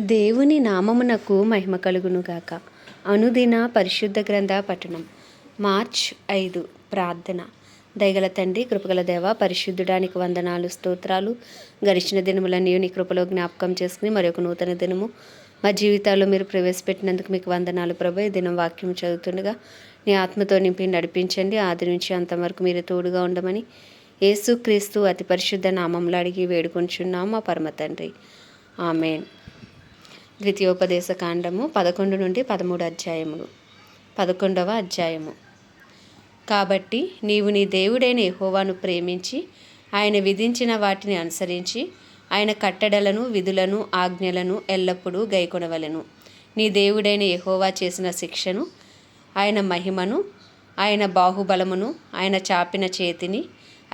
దేవుని నామమునకు మహిమ కలుగునుగాక అనుదిన పరిశుద్ధ గ్రంథ పఠనం. మార్చ్ ఐదు ప్రార్థన. దయగల తండ్రి కృపగల దేవ పరిశుద్ధుడానికి వందనాలు స్తోత్రాలు. గడిచిన దినములన్నీ నీ కృపలో జ్ఞాపకం చేసుకుని మరొక నూతన దినము. మా జీవితాల్లో మీరు ప్రవేశపెట్టినందుకు మీకు వందనాలు ప్రభు. ఈ దినం వాక్యం చదువుతుండగా నీ ఆత్మతో నింపి నడిపించండి. ఆది నుంచి అంతవరకు మీరు తోడుగా ఉండమని యేసుక్రీస్తు అతి పరిశుద్ధ నామంలో అడిగి వేడుకొంచున్నాం మా పరమ తండ్రి. ఆమెన్. ద్వితీయోపదేశ కాండము పదకొండు నుండి పదమూడు అధ్యాయములు. పదకొండవ అధ్యాయము. కాబట్టి నీవు నీ దేవుడైన ఎహోవాను ప్రేమించి ఆయన విధించిన వాటిని అనుసరించి ఆయన కట్టడలను విధులను ఆజ్ఞలను ఎల్లప్పుడూ గైకొనవలెను. నీ దేవుడైన ఎహోవా చేసిన శిక్షను ఆయన మహిమను ఆయన బాహుబలమును ఆయన చాపిన చేతిని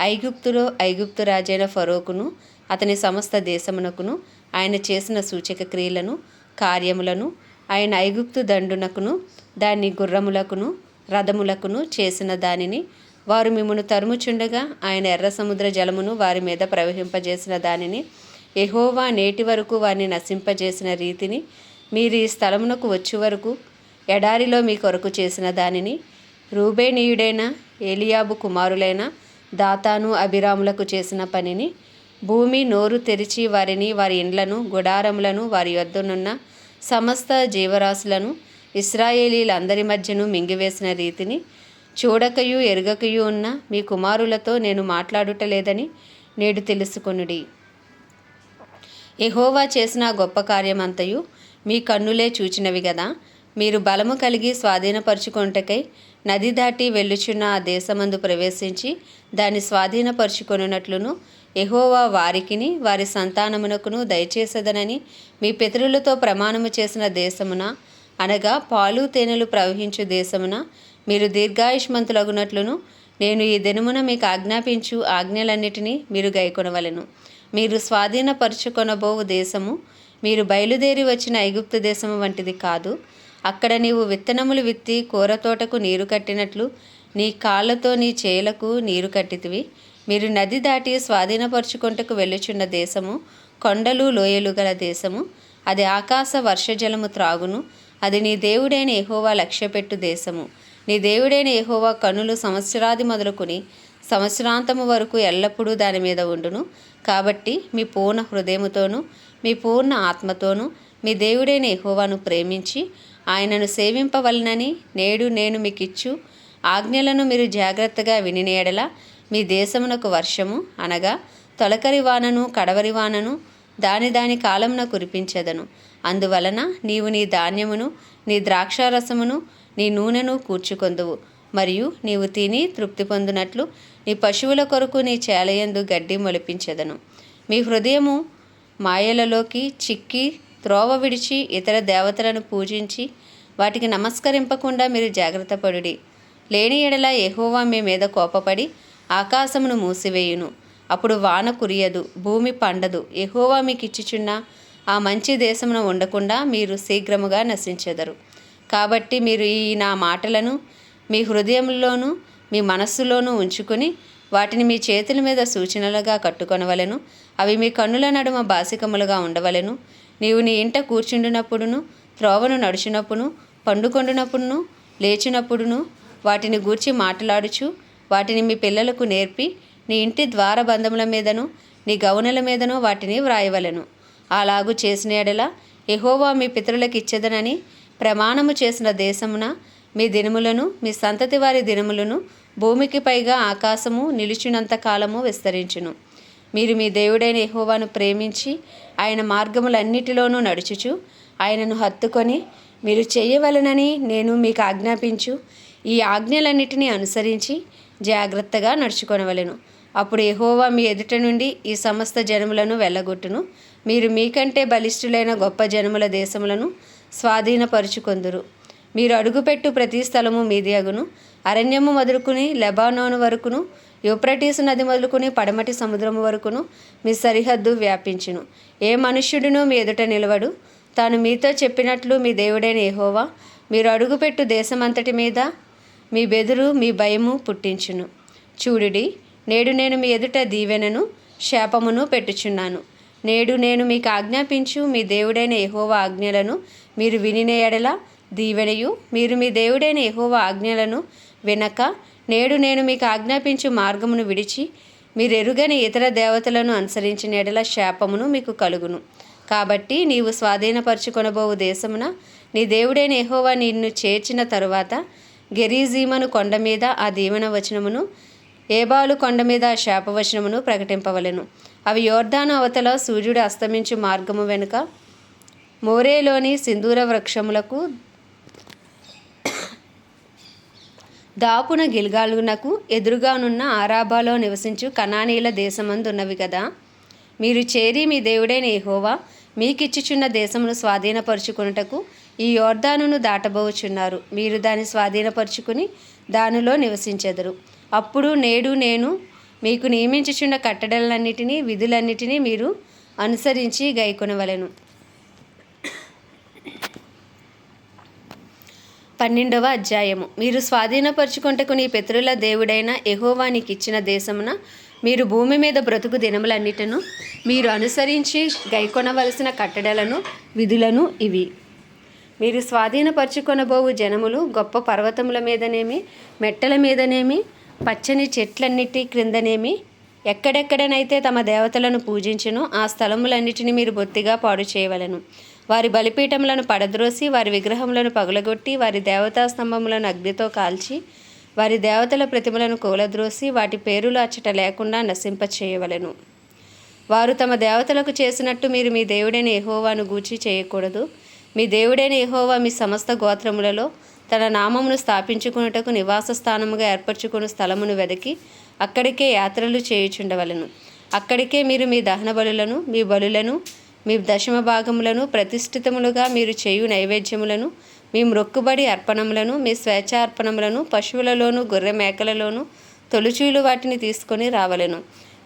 ఐగుప్తులో ఐగుప్తు రాజైన ఫరోకును అతని సమస్త దేశమునకును ఆయన చేసిన సూచక క్రియలను కార్యములను ఆయన ఐగుప్తు దండునకును దాని గుర్రములకును రథములకును చేసిన దానిని వారు మిమ్మను తరుముచుండగా ఆయన ఎర్ర సముద్ర జలమును వారి మీద ప్రవహింపజేసిన దానిని ఎహోవా నేటి వరకు వారిని నశింపజేసిన రీతిని మీరు ఈ స్థలమునకు వచ్చే వరకు ఎడారిలో మీ కొరకు చేసిన దానిని రూబేనీయుడైన ఏలియాబు కుమారులైన దాతాను అభిరాములకు చేసిన పనిని భూమి నోరు తెరిచి వారిని వారి ఇండ్లను గుడారములను వారి యొద్దనున్న సమస్త జీవరాశులను ఇస్రాయేలీలందరి మధ్యను మింగివేసిన రీతిని చూడకయు ఎరగకయు ఉన్న మీ కుమారులతో నేను మాట్లాడుటలేదని నేడు తెలుసుకొనుడి. ఎహోవా చేసిన గొప్ప కార్యమంతయు మీ కన్నులే చూచినవి కదా మీరు బలము కలిగి స్వాధీనపరుచుకొనుటకై నది దాటి వెళ్ళుచున్న ఆ దేశమందు ప్రవేశించి దాన్ని స్వాధీనపరుచుకొనున్నట్లును ఎహోవా వారికిని వారి సంతానమునకును దయచేసదనని మీ పితరులతో ప్రమాణము చేసిన దేశమున అనగా పాలు తేనెలు ప్రవహించు దేశమున మీరు దీర్ఘాయుష్మంతులగునట్లును నేను ఈ దినమున మీకు ఆజ్ఞాపించు ఆజ్ఞలన్నిటినీ మీరు గైకొనవలెను. మీరు స్వాధీనపరుచుకొనబోవు దేశము మీరు బయలుదేరి వచ్చిన ఐగుప్తు దేశము వంటిది కాదు. అక్కడ నీవు విత్తనములు విత్తి కూరతోటకు నీరు కట్టినట్లు నీ కాళ్ళతో నీ చేలకు నీరు కట్టితివి. మీరు నది దాటి స్వాధీనపరుచుకొంటకు వెళ్ళుచున్న దేశము కొండలు లోయలు గల దేశము అది ఆకాశ వర్షజలము త్రాగును. అది నీ దేవుడైన ఎహోవా లక్ష్యపెట్టు దేశము. నీ దేవుడైన ఎహోవా కనులు సంవత్సరాది మొదలుకొని సంవత్సరాంతము వరకు ఎల్లప్పుడూ దాని మీద ఉండును. కాబట్టి మీ పూర్ణ హృదయముతోనూ మీ పూర్ణ ఆత్మతోనూ మీ దేవుడైన ఎహోవాను ప్రేమించి ఆయనను సేవింపవలనని నేడు నేను మీకిచ్చు. ఆజ్ఞలను మీరు జాగ్రత్తగా వినినేడలా మీ దేశమునకు వర్షము అనగా తొలకరి వానను కడవరి వానను దాని దాని కాలమున కురిపించెదను. అందువలన నీవు నీ ధాన్యమును నీ ద్రాక్షారసమును నీ నూనెను కూర్చుకొందువు. మరియు నీవు తిని తృప్తి పొందినట్లు నీ పశువుల కొరకు నీ చేలయందు గడ్డి మొలిపించెదను. మీ హృదయము మాయలలోకి చిక్కి త్రోవ విడిచి ఇతర దేవతలను పూజించి వాటికి నమస్కరింపకుండా మీరు జాగ్రత్త పడుడి లేని ఎడల ఎహోవా మీ మీద కోపపడి ఆకాశమును మూసివేయును. అప్పుడు వాన కురియదు భూమి పండదు. ఎహోవా మీకు ఇచ్చిచున్న ఆ మంచి దేశమున ఉండకుండా మీరు శీఘ్రముగా నశించెదరు. కాబట్టి మీరు ఈ నా మాటలను మీ హృదయంలోనూ మీ మనస్సులోనూ ఉంచుకొని వాటిని మీ చేతుల మీద సూచనలుగా కట్టుకొనవలెను. అవి మీ కన్నుల నడుమ బాసికములుగా ఉండవలెను. నీవు నీ ఇంట కూర్చుండినప్పుడును త్రోవను నడుచునప్పుడును పండుకొండునప్పుడును లేచినప్పుడును వాటిని గూర్చి మాట్లాడుచు వాటిని మీ పిల్లలకు నేర్పి నీ ఇంటి ద్వారబంధముల మీదను నీ గౌనల మీదను వాటిని వ్రాయవలెను. అలాగు చేసిన ఎడల ఎహోవా మీ పితరులకు ఇచ్చేదనని ప్రమాణము చేసిన దేశమున మీ దినములను మీ సంతతి వారి దినములను భూమికి పైగా ఆకాశము నిలిచినంత కాలము విస్తరించును. మీరు మీ దేవుడైన ఎహోవాను ప్రేమించి ఆయన మార్గములన్నిటిలోనూ నడుచుచు ఆయనను హత్తుకొని మీరు చేయవలనని నేను మీకు ఆజ్ఞాపించు. ఈ ఆజ్ఞలన్నిటినీ అనుసరించి జాగ్రత్తగా నడుచుకొనవలెను. అప్పుడు ఎహోవా మీ ఎదుట నుండి ఈ సమస్త జనములను వెళ్ళగొట్టును. మీరు మీకంటే బలిష్ఠులైన గొప్ప జనముల దేశములను స్వాధీనపరుచుకొందురు. మీరు అడుగుపెట్టు ప్రతి స్థలము మీది అగును. అరణ్యము మొదలుకుని లెబానోను వరకును యూప్రటీసు నది మొదలుకుని పడమటి సముద్రము వరకును మీ సరిహద్దు వ్యాపించును. ఏ మనుష్యుడును మీ ఎదుట నిలవడు. తాను మీతో చెప్పినట్లు మీ దేవుడైన ఎహోవా మీరు అడుగుపెట్టు దేశమంతటి మీద మీ బెదురు మీ భయము పుట్టించును. చూడుడి నేడు నేను మీ ఎదుట దీవెనను శాపమును పెట్టుచున్నాను. నేడు నేను మీకు ఆజ్ఞాపించు మీ దేవుడైన ఎహోవా ఆజ్ఞలను మీరు వినిన ఎడల దీవెనయు. మీరు మీ దేవుడైన ఎహోవా ఆజ్ఞలను వినక నేడు నేను మీకు ఆజ్ఞాపించు మార్గమును విడిచి మీరు ఎరుగని ఇతర దేవతలను అనుసరించిన ఎడల శాపమును మీకు కలుగును. కాబట్టి నీవు స్వాధీనపరచుకొనబోవు దేశమున నీ దేవుడైన ఎహోవా నిన్ను చేర్చిన తరువాత గెరీజీమను కొండ మీద ఆ దీవెన వచనమును ఏబాలు కొండ మీద ఆ శాపవచనమును ప్రకటింపవలను. అవి యోర్ధాను అవతల సూర్యుడు అస్తమించు మార్గము వెనుక మోరేలోని సింధూర వృక్షములకు దాపున గిల్గాలునకు ఎదురుగానున్న ఆరాబాలో నివసించు కనానీల దేశమందున్నవి కదా మీరు చేరి మీ దేవుడైన ఏహోవా మీకిచ్చుచున్న దేశమును స్వాధీనపరుచుకొనుటకు ఈ యోర్ధానును దాటబోచున్నారు. మీరు దాన్ని స్వాధీనపరుచుకుని దానిలో నివసించెదరు. అప్పుడు నేడు నేను మీకు నియమించుచున్న కట్టడలన్నిటినీ విధులన్నిటినీ మీరు అనుసరించి గైకొనవలెను. పన్నెండవ అధ్యాయము. మీరు స్వాధీనపరుచుకొంటకు నీ పితరుల దేవుడైన ఎహోవానికి నీకు ఇచ్చిన దేశమున మీరు భూమి మీద బ్రతుకు దినములన్నిటను మీరు అనుసరించి గైకొనవలసిన కట్టడలను విధులను ఇవి. మీరు స్వాధీనపరుచుకొనబోవు జనములు గొప్ప పర్వతముల మీదనేమి మెట్టల మీదనేమి పచ్చని చెట్లన్నిటి క్రిందనేమి ఎక్కడెక్కడనైతే తమ దేవతలను పూజించునో ఆ స్థలములన్నిటిని మీరు బొత్తిగా పాడు చేయవలెను. వారి బలిపీఠములను పడద్రోసి వారి విగ్రహములను పగులగొట్టి వారి దేవతా స్తంభములను అగ్నితో కాల్చి వారి దేవతల ప్రతిమలను కూలద్రోసి వాటి పేరులు అచ్చట లేకుండా నశింపచేయవలెను. వారు తమ దేవతలకు చేసినట్టు మీరు మీ దేవుడైన ఎహోవాను గూచి చేయకూడదు. మీ దేవుడైన యహోవా మీ సమస్త గోత్రములలో తన నామమును స్థాపించుకున్నటకు నివాస స్థానముగా ఏర్పరచుకున్న స్థలమును వెదకి అక్కడికే యాత్రలు చేయుచుండవలెను. అక్కడికే మీరు మీ దహన బలులను మీ బలులను మీ దశమ భాగములను ప్రతిష్ఠితములుగా మీరు చేయు నైవేద్యములను మీ మొక్కుబడి అర్పణములను మీ స్వేచ్ఛార్పణములను పశువులలోను గొర్రె మేకలలోను తొలుచూలు వాటిని తీసుకొని రావలెను.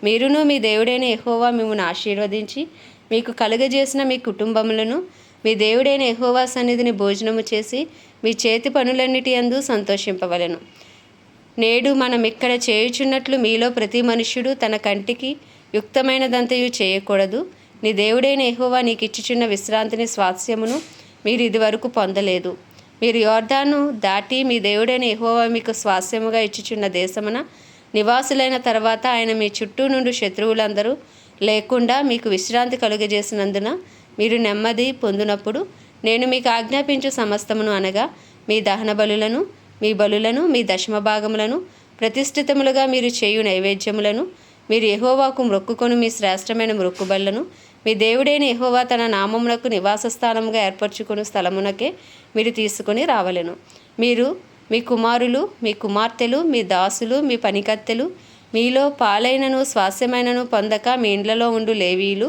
మీరును మీ దేవుడైన ఎహోవా మిమ్మల్ని ఆశీర్వదించి మీకు కలుగజేసిన మీ కుటుంబములను మీ దేవుడైన ఎహోవా సన్నిధిని భోజనము చేసి మీ చేతి పనులన్నిటి అందు సంతోషింపవలెను. నేడు మనం ఇక్కడ చేయుచున్నట్లు మీలో ప్రతి మనుష్యుడు తన కంటికి యుక్తమైనదంతయు చేయకూడదు. నీ దేవుడైన ఎహోవా నీకు ఇచ్చుచున్న విశ్రాంతిని స్వాస్యమును మీరు ఇదివరకు పొందలేదు. మీరు యోర్ధాను దాటి మీ దేవుడైన ఎహోవా మీకు స్వాస్యముగా ఇచ్చుచున్న దేశమున నివాసులైన తర్వాత ఆయన మీ చుట్టూ నుండి శత్రువులందరూ లేకుండా మీకు విశ్రాంతి కలుగజేసినందున మీరు నెమ్మది పొందినప్పుడు నేను మీకు ఆజ్ఞాపించు సమస్తమును అనగా మీ దహన బలులను మీ బలులను మీ దశమ భాగములను ప్రతిష్ఠితములుగా మీరు చేయు నైవేద్యములను మీరు ఎహోవాకు మ్రొక్కుకొని మీ శ్రేష్టమైన మొక్కుబళ్ళను మీ దేవుడైన ఎహోవా తన నామమునకు నివాస స్థానముగా ఏర్పరచుకుని స్థలమునకే మీరు తీసుకుని రావలెను. మీరు మీ కుమారులు మీ కుమార్తెలు మీ దాసులు మీ పనికత్తెలు మీలో పాలైనను స్వాస్యమైనను పొందక మీ ఇండ్లలో ఉండు లేవీలు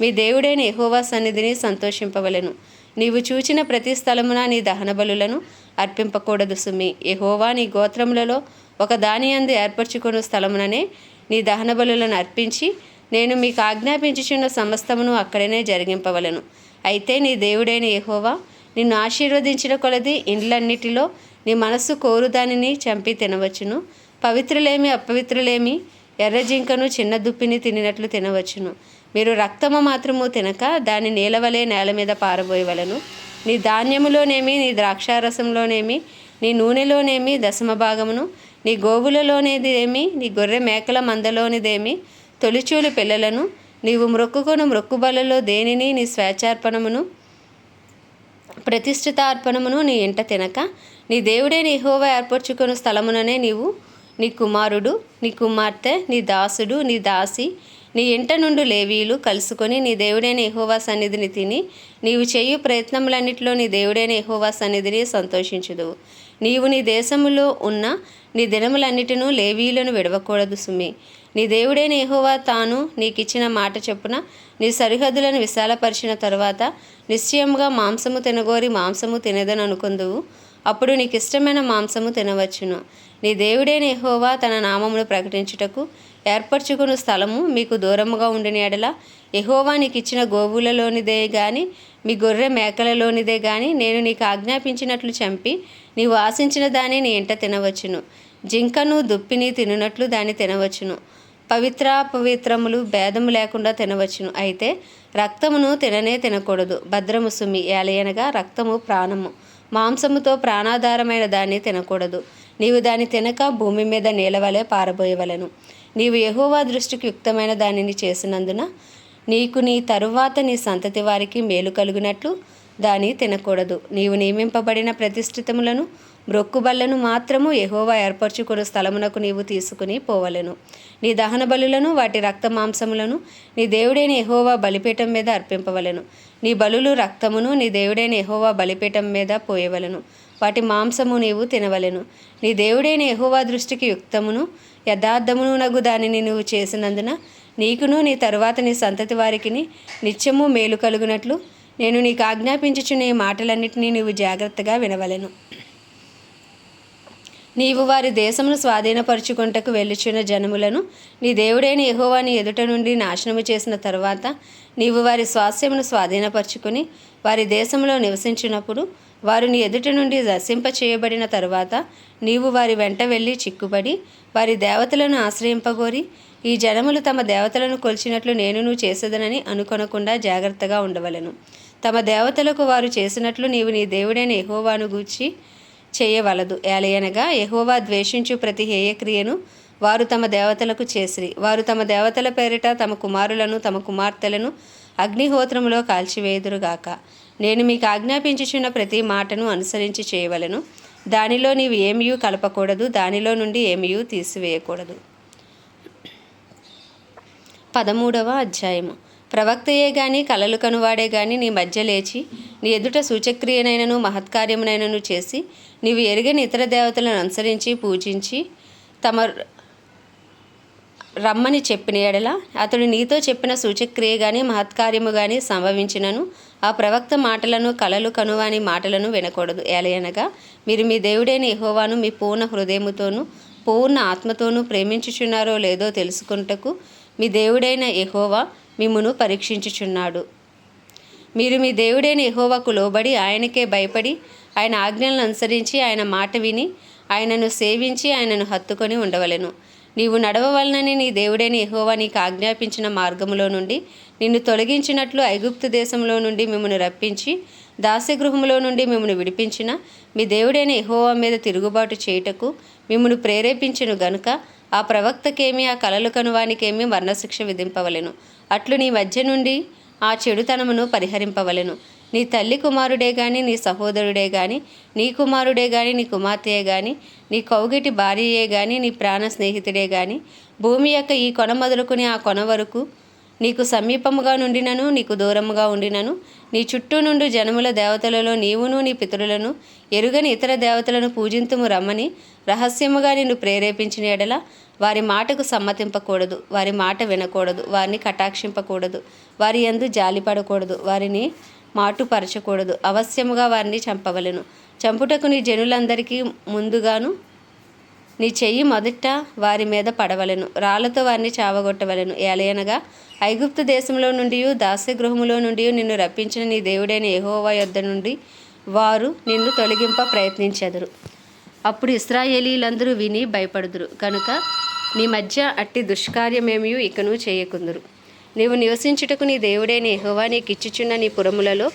మీ దేవుడైన ఎహోవా సన్నిధిని సంతోషింపవలను. నీవు చూచిన ప్రతి స్థలమున నీ దహన బలులను అర్పింపకూడదు సుమి. ఎహోవా నీ గోత్రములలో ఒక దాని అందు ఏర్పరచుకున్న స్థలముననే నీ దహన బలులను అర్పించి నేను మీకు ఆజ్ఞాపించుచున్న సమస్తమును అక్కడనే జరిగింపవలను. అయితే నీ దేవుడైన ఎహోవా నిన్ను ఆశీర్వదించిన కొలది ఇండ్లన్నిటిలో నీ మనస్సు కోరు దానిని చంపి తినవచ్చును. పవిత్రులేమి అపవిత్రులేమి ఎర్ర జింకను చిన్న దుప్పిని తినినట్లు తినవచ్చును. మీరు రక్తము మాత్రము తినక దాని నేలవలే నేల మీద పారబోయవలను. నీ ధాన్యములోనేమి నీ ద్రాక్షారసంలోనేమి నీ నూనెలోనేమి దశమ భాగమును నీ గోవులలోనేదేమి నీ గొర్రె మేకల మందలోనిదేమి తొలిచూలు పిల్లలను నీవు మ్రొక్కుకొను మ్రొక్కుబలలో దేనిని నీ స్వేచ్ఛార్పణమును ప్రతిష్ఠితార్పణమును నీ ఇంట తినక నీ దేవుడే నీ హోవ ఏర్పరచుకుని స్థలముననే నీవు నీ కుమారుడు నీ కుమార్తె నీ దాసుడు నీ దాసి నీ ఇంట నుండి లేవీలు కలుసుకొని నీ దేవుడైన ఎహోవా సన్నిధిని తిని నీవు చేయు ప్రయత్నములన్నిటిలో నీ దేవుడైన ఎహోవా సన్నిధిని సంతోషించదు నీవు నీ దేశములో ఉన్న నీ దినములన్నిటిను లేవీలను విడవకూడదు సుమి. నీ దేవుడైన ఎహోవా తాను నీకిచ్చిన మాట చెప్పున నీ సరిహద్దులను విశాలపరిచిన తరువాత నిశ్చయముగా మాంసము తినగోరి మాంసము తినదని అనుకుందువు. అప్పుడు నీకు ఇష్టమైన మాంసము తినవచ్చును. నీ దేవుడైన ఎహోవా తన నామమును ప్రకటించుటకు ఏర్పరచుకున్న స్థలము మీకు దూరముగా ఉండిన ఎడల ఎహోవా నీకు ఇచ్చిన గోవులలోనిదే గాని మీ గొర్రె మేకలలోనిదే గాని నేను నీకు ఆజ్ఞాపించినట్లు చంపి నీవు ఆశించిన దాన్ని నీ ఇంట తినవచ్చును. జింకను దుప్పిని తినున్నట్లు దాన్ని తినవచ్చును. పవిత్ర పవిత్రములు భేదము లేకుండా తినవచ్చును. అయితే రక్తమును తిననే తినకూడదు. భద్రము సుమి ఏలయనగా రక్తము ప్రాణము. మాంసముతో ప్రాణాధారమైన దాన్ని తినకూడదు. నీవు దాన్ని తినక భూమి మీద నీలవలే పారబోయవలను. నీవు యహోవా దృష్టికి యుక్తమైన దానిని చేసినందున నీకు నీ తరువాత నీ సంతతి వారికి మేలు కలుగునట్లు దాన్ని తినకూడదు. నీవు నియమింపబడిన ప్రతిష్ఠితములను మ్రొక్కుబళ్ళను మాత్రము యహోవా ఏర్పరచుకున్న స్థలమునకు నీవు తీసుకుని పోవలెను. నీ దహన బలులను వాటి రక్త మాంసములను నీ దేవుడైన యహోవా బలిపీఠం మీద అర్పింపవలెను. నీ బలులు రక్తమును నీ దేవుడైన యహోవా బలిపీఠం మీద పోయవలను. వాటి మాంసము నీవు తినవలెను. నీ దేవుడైన యహోవా దృష్టికి యుక్తమును యథార్థమును నగు దానిని నువ్వు చేసినందున నీకును నీ తరువాత నీ సంతతి వారికి నిత్యము మేలు కలుగునట్లు నేను నీకు ఆజ్ఞాపించుచున్న ఈ మాటలన్నిటినీ నీవు జాగ్రత్తగా వినవలెను. నీవు వారి దేశమును స్వాధీనపరుచుకుంటకు వెళ్ళుచున్న జనములను నీ దేవుడైన యహోవాని ఎదుట నుండి నాశనము చేసిన తర్వాత నీవు వారి స్వాస్థ్యమును స్వాధీనపరుచుకుని వారి దేశంలో నివసించినప్పుడు వారు నీ నుండి దర్శింప చేయబడిన తరువాత నీవు వారి వెంట వెళ్ళి చిక్కుబడి వారి దేవతలను ఆశ్రయింపగోరి ఈ జనములు తమ దేవతలను కొలిచినట్లు నేను నువ్వు చేసేదనని అనుకొనకుండా జాగ్రత్తగా ఉండవలను. తమ దేవతలకు వారు చేసినట్లు నీవు నీ దేవుడైన ఎహోవాను గూర్చి చేయవలదు. ఏలయనగా ఎహోవా ద్వేషించు ప్రతి హేయక్రియను వారు తమ దేవతలకు చేసిరి. వారు తమ దేవతల పేరిట తమ కుమారులను తమ కుమార్తెలను అగ్నిహోత్రములో కాల్చివేయుదురుగాక. నేను మీకు ఆజ్ఞాపించుచున్న ప్రతి మాటను అనుసరించి చేయవలను. దానిలో నీవు ఏమీయూ కలపకూడదు. దానిలో నుండి ఏమీయూ తీసివేయకూడదు. పదమూడవ అధ్యాయము. ప్రవక్తయే గాని కలలు కనువాడే గాని నీ మధ్య లేచి నీ ఎదుట సూచక్రియనైనను మహత్కార్యమునైనను చేసి నీవు ఎరుగని ఇతర దేవతలను అనుసరించి పూజించి తమ రమ్మని చెప్పిన ఎడల అతడు నీతో చెప్పిన సూచక్రియ గాని మహత్కార్యము గాని సంభవించినను. ఆ ప్రవక్త మాటలను కలలు కనువాని మాటలను వినకూడదు. ఏలయనగా మీరు మీ దేవుడైన ఎహోవాను మీ పూర్ణ హృదయముతోనూ పూర్ణ ఆత్మతోనూ ప్రేమించుచున్నారో లేదో తెలుసుకుంటకు మీ దేవుడైన ఎహోవా మిమ్మును పరీక్షించుచున్నాడు. మీరు మీ దేవుడైన ఎహోవాకు లోబడి ఆయనకే భయపడి ఆయన ఆజ్ఞలను అనుసరించి ఆయన మాట విని ఆయనను సేవించి ఆయనను హత్తుకొని ఉండవలెను. నీవు నడవవలనని నీ దేవుడైన యెహోవా నీకు ఆజ్ఞాపించిన మార్గములో నుండి నిన్ను తొలగించినట్లు ఐగుప్తు దేశంలో నుండి మిమ్మల్ని రప్పించి దాస్యగృహములో నుండి మిమ్మల్ని విడిపించిన మీ దేవుడైన ఎహోవా మీద తిరుగుబాటు చేయుటకు మిమ్మల్ని ప్రేరేపించను గనుక ఆ ప్రవక్తకేమి ఆ కలలు కనువానికేమి మరణశిక్ష విధింపవలెను. అట్లు నీ మధ్య నుండి ఆ చెడుతనమును పరిహరింపవలెను. నీ తల్లి కుమారుడే గాని నీ సహోదరుడే గాని నీ కుమారుడే గాని నీ కుమార్తెయే గాని నీ కౌగిటి భార్యయే గాని నీ ప్రాణ స్నేహితుడే గాని భూమి యొక్క ఈ కొన మొదలుకుని ఆ కొన వరకు నీకు సమీపముగా నుండినను నీకు దూరముగా ఉండినను నీ చుట్టూ నుండి జనముల దేవతలలో నీవును నీ పితరులను ఎరుగని ఇతర దేవతలను పూజింతుము రమ్మని రహస్యముగా నిన్ను ప్రేరేపించిన ఎడల వారి మాటకు సమ్మతింపకూడదు వారి మాట వినకూడదు వారిని కటాక్షింపకూడదు వారి యందు జాలిపడకూడదు వారిని మాటుపరచకూడదు. అవశ్యముగా వారిని చంపవలెను. చంపుటకు నీ జనులందరికీ ముందుగాను నీ చెయ్యి మొదట వారి మీద పడవలెను. రాళ్ళతో వారిని చావగొట్టవలెను. ఏలయనగా ఐగుప్తు దేశంలో నుండి దాస్యగృహములో నుండి నిన్ను రప్పించిన నీ దేవుడైన ఎహోవా యొద్ద నుండి వారు నిన్ను తొలగింప ప్రయత్నించెదరు. అప్పుడు ఇస్రాయేలీలందరూ విని భయపడుదురు. కనుక నీ మధ్య అట్టి దుష్కార్యమేమియు ఇకను చేయకుందురు. నీవు నివసించుటకు నీ దేవుడైన నీకు ఇచ్చుచున్న నీ పురములలో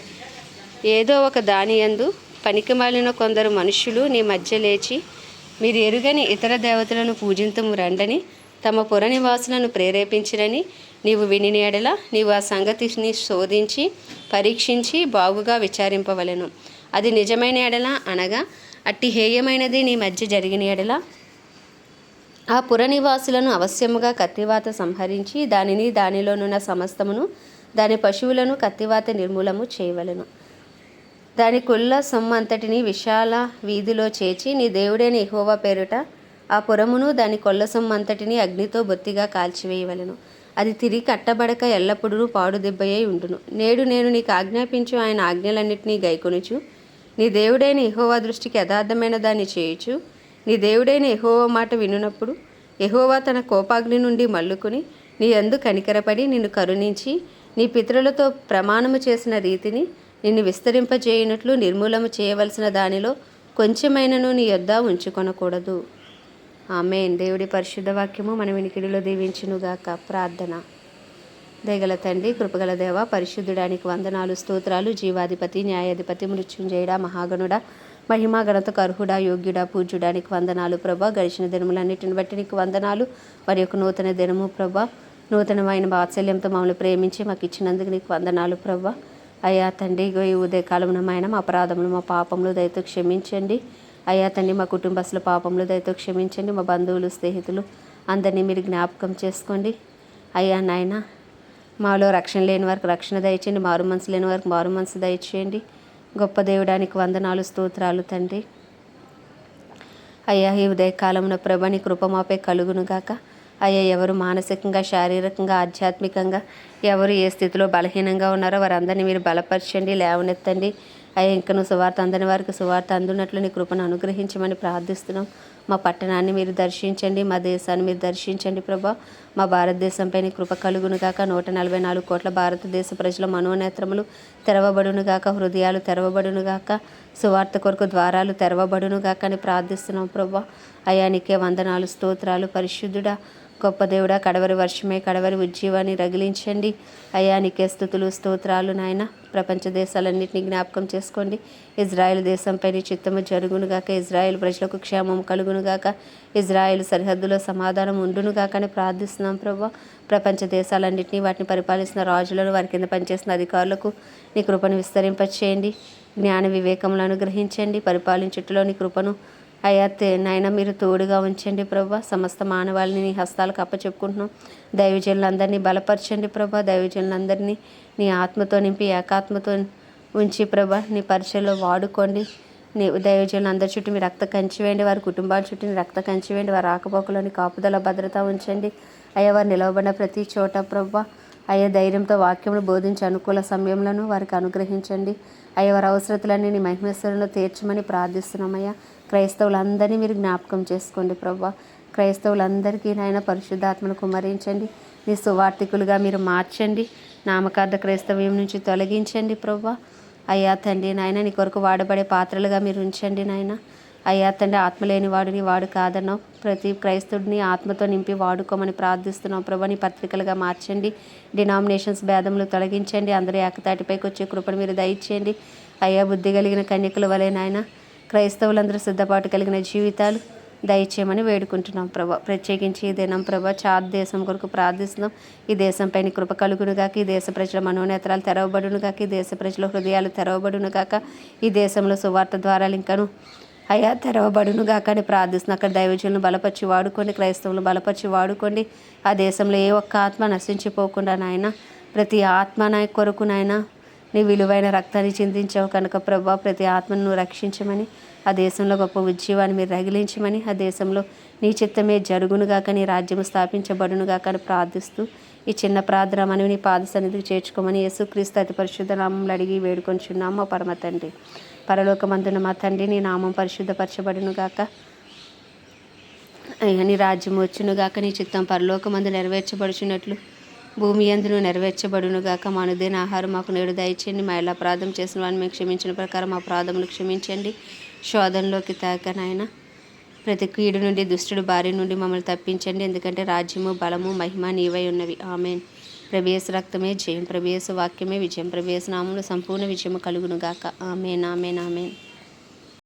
ఏదో ఒక దానియందు పనికిమాలిన కొందరు మనుష్యులు నీ మధ్య లేచి మీరు ఎరుగని ఇతర దేవతలను పూజింతము రండని తమ పుర నివాసులను ప్రేరేపించినని నీవు విని ఎడల నీవు ఆ సంగతిని శోధించి పరీక్షించి బాగుగా విచారింపవలెను. అది నిజమైన ఎడల అనగా అట్టి హేయమైనది నీ మధ్య జరిగిన ఎడల ఆ పురనివాసులను అవశ్యముగా కత్తివాత సంహరించి దానిని దానిలోనున్న సమస్తమును దాని పశువులను కత్తివాత నిర్మూలము చేయవలెను. దాని కుళ్ళ సొమ్ము అంతటిని విశాల వీధిలో చేర్చి నీ దేవుడైన ఇహోవా పేరుట ఆ పురమును దాని కొల్ల సొమ్ము అంతటిని అగ్నితో బొత్తిగా కాల్చివేయవలెను. అది తిరిగి కట్టబడక ఎల్లప్పుడూ పాడుదిబ్బయై ఉండును. నేడు నేను నీకు ఆజ్ఞాపించు ఆయన ఆజ్ఞలన్నింటినీ గైకొనుచు నీ దేవుడైన ఇహోవా దృష్టికి యథార్థమైన దాన్ని చేయుచు నీ దేవుడైన ఎహోవా మాట వినునప్పుడు ఎహోవా తన కోపాగ్ని నుండి మల్లుకుని నీ అందు కనికరపడి నిన్ను కరుణించి నీ పితరులతో ప్రమాణము చేసిన రీతిని నిన్ను విస్తరింపజేయునట్లు నిర్మూలము చేయవలసిన దానిలో కొంచెమైనను నీ యొద్ద ఉంచుకొనకూడదు. ఆమె దేవుడి పరిశుద్ధ వాక్యము మన వినికిడిలో దీవించునుగాక. ప్రార్థన. దయగల తండ్రి కృపగల దేవ పరిశుద్ధుడానికి వందనాలు స్తోత్రాలు జీవాధిపతి న్యాయాధిపతి మృత్యుంజయుడ మహాగణుడ మహిమా ఘనతకు అర్హుడా యోగ్యుడా పూజ్యుడానికి వందనాలు ప్రభా. గడిచిన దినములన్నిటిని బట్టి నీకు వందనాలు. మరి యొక్క నూతన దినము ప్రభా. నూతనమైన వాత్సల్యంతో మమ్మల్ని ప్రేమించి మాకు ఇచ్చినందుకు నీకు వందనాలు ప్రభా. అయ్యా తండ్రి ఈ ఈ ఉదయకాలమునమైన మా అపరాధములు మా పాపములు దయతో క్షమించండి. అయ్యా తండ్రి మా కుటుంబస్తుల పాపములు దయతో క్షమించండి. మా బంధువులు స్నేహితులు అందరినీ మీరు జ్ఞాపకం చేసుకోండి. అయ్యా నాయన మాలో రక్షణ లేని వారికి రక్షణ దయచేయండి. మారు మనసు లేని వారికి మారు మనసు దయచేయండి. గొప్ప దేవుడానికి వందనాలు స్తోత్రాలు తండ్రి. అయ్యా ఈ ఉదయకాలంలో ప్రభని కృపమాపై కలుగునుగాక అయ్యా ఎవరు మానసికంగా శారీరకంగా ఆధ్యాత్మికంగా ఎవరు ఏ స్థితిలో బలహీనంగా ఉన్నారో వారందరినీ మీరు బలపరచండి లేవనెత్తండి. అయ్యా ఇంకను సువార్త అందని వారికి సువార్త అందునట్లు నీ కృపను అనుగ్రహించమని ప్రార్థిస్తున్నాం. మా పట్టణాన్ని మీరు దర్శించండి మా దేశాన్ని మీరు దర్శించండి ప్రభా. మా భారతదేశంపై కృప కలుగును గాక. నూట నలభై నాలుగు కోట్ల భారతదేశ ప్రజల మనోనేత్రములు తెరవబడును గాక. హృదయాలు తెరవబడును గాక. సువార్త కొరకు ద్వారాలు తెరవబడును గాక అని ప్రార్థిస్తున్నాం ప్రభా. అయానికే వందనాలు స్తోత్రాలు పరిశుద్ధుడా. గొప్ప దేవుడా కడవరి వర్షమే కడవరి ఉజ్జీవాన్ని రగిలించండి. అయ్యా నీకే స్థుతులు స్తోత్రాలు నాయన. ప్రపంచ దేశాలన్నింటినీ జ్ఞాపకం చేసుకోండి. ఇజ్రాయెల్ దేశంపై నీ చిత్తము జరుగునుగాక ఇజ్రాయెల్ ప్రజలకు క్షేమం కలుగునుగాక ఇజ్రాయెల్ సరిహద్దులో సమాధానం ఉండునుగాక అని ప్రార్థిస్తున్నాం ప్రభా. ప్రపంచ దేశాలన్నింటినీ వాటిని పరిపాలిస్తున్న రాజులను వారి కింద పనిచేసిన అధికారులకు నీ కృపను విస్తరింపచేయండి. జ్ఞాన వివేకములను అనుగ్రహించండి. పరిపాలించుటలో నీ కృపను అయ్యా నాయన మీరు తోడుగా ఉంచండి ప్రభా. సమస్త మానవాళిని నీ హస్తాలకు అప్పచెప్పుకుంటున్నాం. దైవజనులందరినీ బలపరచండి ప్రభా. దైవజనులందరినీ నీ ఆత్మతో నింపి ఏకాత్మతో ఉంచి ప్రభా. నీ పరిచయలో వాడుకోండి. నీ దైవజనులు అందరి చుట్టూ మీ రక్త కంచి వేయండి. వారి కుటుంబాల చుట్టూ మీ రక్త కంచి వేయండి. వారి ఆకపోకలోని కాపుదల భద్రత ఉంచండి. అయ్యా వారు నిలవబడిన ప్రతి చోట ప్రభా. అయ్యా ధైర్యంతో వాక్యమును బోధించి అనుకూల సమయంలో వారికి అనుగ్రహించండి. అయ్యా వారి అవసరతలన్నీ నీ మహిమేశ్వరంలో తీర్చమని ప్రార్థిస్తున్నామయ్యా. క్రైస్తవులందరినీ మీరు జ్ఞాపకం చేసుకోండి ప్రభా. క్రైస్తవులందరికీ నాయన పరిశుద్ధాత్మను కుమరించండి. నీ సువార్థికులుగా మీరు మార్చండి. నామకార్థ క్రైస్తవ్యం నుంచి తొలగించండి ప్రభా. అయ్యా తండ్రి నాయన నీ కొరకు వాడబడే పాత్రలుగా మీరు ఉంచండి నాయన. అయ్యా తండ్రి ఆత్మ లేని వాడిని వాడు కాదన్నావు ప్రతి క్రైస్తవుడిని ఆత్మతో నింపి వాడుకోమని ప్రార్థిస్తున్నాం. ప్రభుని పత్రికలుగా మార్చండి. డినామినేషన్స్ భేదములు తొలగించండి. అందరూ ఏకతాటిపైకి వచ్చే కృపను మీరు దయచేయండి. అయ్యా బుద్ధి కలిగిన కన్యకుల వలె నాయన క్రైస్తవులందరూ సిద్ధపాటు కలిగిన జీవితాలు దయచేయమని వేడుకుంటున్నాం ప్రభా. ప్రత్యేకించి ఈ దినం ప్రభా చాద్ దేశం కొరకు ప్రార్థిస్తున్నాం. ఈ దేశంపై కృప కలుగునుగాక ఈ దేశ ప్రజల మనోనేత్రాలు తెరవబడునుగాక ఈ దేశ ప్రజల హృదయాలు తెరవబడునుగాక ఈ దేశంలో సువార్త ద్వారాలు ఇంకను అయ్యా తెరవబడునుగాక అని ప్రార్థిస్తున్న. అక్కడ దైవజనులను బలపరిచి వాడుకోండి క్రైస్తవులను బలపరిచి వాడుకోండి ఆ దేశంలో ఏ ఒక్క ఆత్మ నశించిపోకుండా నాయన ప్రతి ఆత్మ నాయ కొరకు నాయన నీ విలువైన రక్తాన్ని చిందించావు కనుక ప్రభా ప్రతి ఆత్మను నువ్వు రక్షించమని ఆ దేశంలో గొప్ప ఉజ్జీవాన్ని మీరు రగిలించమని ఆ దేశంలో నీ చిత్తమే జరుగునుగాక నీ రాజ్యము స్థాపించబడునుగాక అని ప్రార్థిస్తూ ఈ చిన్న ప్రార్థన మనవి నీ పాద సన్నిధికి చేర్చుకోమని యేసుక్రీస్తు అతి పరిశుద్ధ నామంలో అడిగి వేడుకొంచున్నాము. మా పరమ తండ్రి పరలోకమందున మా తండ్రి నీ నామం పరిశుద్ధపరచబడునుగాక అయ్యా నీ రాజ్యం వచ్చునుగాక నీ చిత్తం పరలోకమందు నెరవేర్చబడుచున్నట్లు భూమి అందును నెరవేర్చబడును గాక. మా అనుదైన ఆహారం మాకు నేడు దయచేయండి. మా ఎలా ప్రార్థన చేసిన వాడిని మేము క్షమించిన ప్రకారం మా ప్రార్థములు క్షమించండి. శోధనలోకి తాక ప్రతి కీడు నుండి దుష్టుడు భార్య నుండి మమ్మల్ని తప్పించండి. ఎందుకంటే రాజ్యము బలము మహిమ నీవై ఉన్నవి. ఆమెన్. ప్రవేశ రక్తమే జయం. ప్రవేశ వాక్యమే విజయం. ప్రవేశ నామంలో సంపూర్ణ విజయము కలుగునుగాక. Amen amen amen.